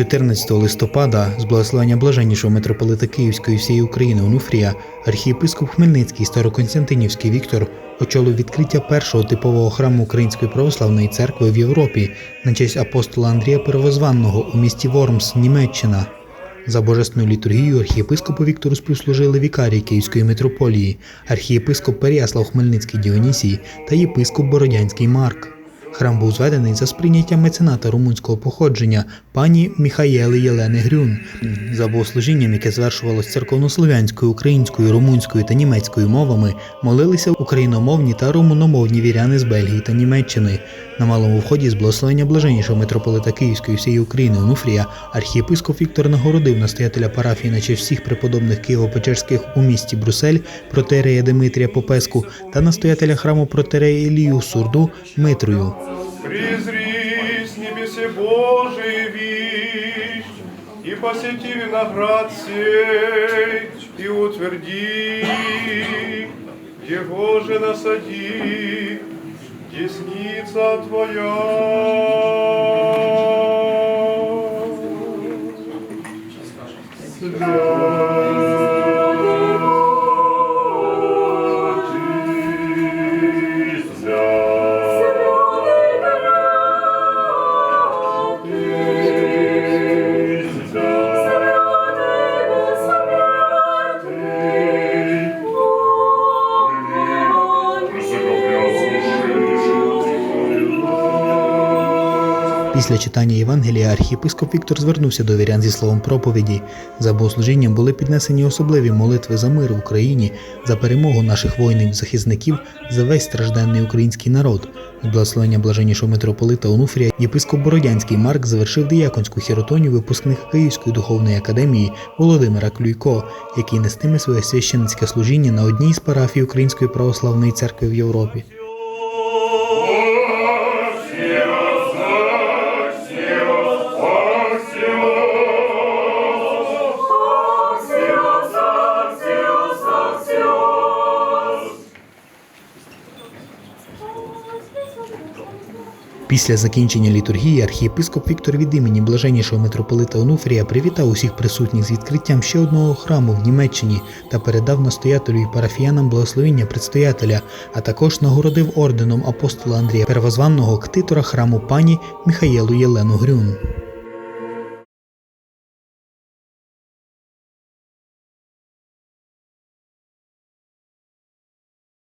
14 листопада з благословення блаженнішого митрополита Київської всієї України Онуфрія архієпископ Хмельницький Староконстантинівський Віктор очолив відкриття першого типового храму Української православної церкви в Європі на честь апостола Андрія Первозванного у місті Вормс, Німеччина. За божественною літургією архієпископу Віктору співслужили вікарій Київської митрополії, архієпископ Переяслав Хмельницький Діонісій та єпископ Бородянський Марк. Храм був зведений за сприйняття мецената румунського походження пані Міхаєли Єлени Грюн за богослужінням, яке звершувалось церковнослов'янською, українською, румунською та німецькою мовами, молилися україномовні та румуномовні віряни з Бельгії та Німеччини. На малому вході з благословення блаженнішого митрополита Київської всієї України Онуфрія архієпископ Віктор нагородив настоятеля парафії на честь всіх преподобних Києво-Печерських у місті Брюссель протерея Димитрія Попеску та настоятеля храму протерея Ілію Сурду Митрою. Призри с небесе Божий вещь, и посети виноград сей, и утверди, его же насади, десница твоя. Після читання Євангелія архієпископ Віктор звернувся до вірян зі словом проповіді. За богослужінням були піднесені особливі молитви за мир в Україні, за перемогу наших воїнів-захисників, за весь стражденний український народ. З благословення блаженнішого митрополита Онуфрія єпископ Бородянський Марк завершив дияконську хіротонію випускник Київської духовної академії Володимира Клюйко, який нестиме своє священницьке служіння на одній з парафій Української православної церкви в Європі. Після закінчення літургії архієпископ Віктор від імені блаженнішого митрополита Онуфрія привітав усіх присутніх з відкриттям ще одного храму в Німеччині та передав настоятелю і парафіянам благословення предстоятеля, а також нагородив орденом апостола Андрія Первозванного ктитора храму пані Михаєлу Єлену Грюн.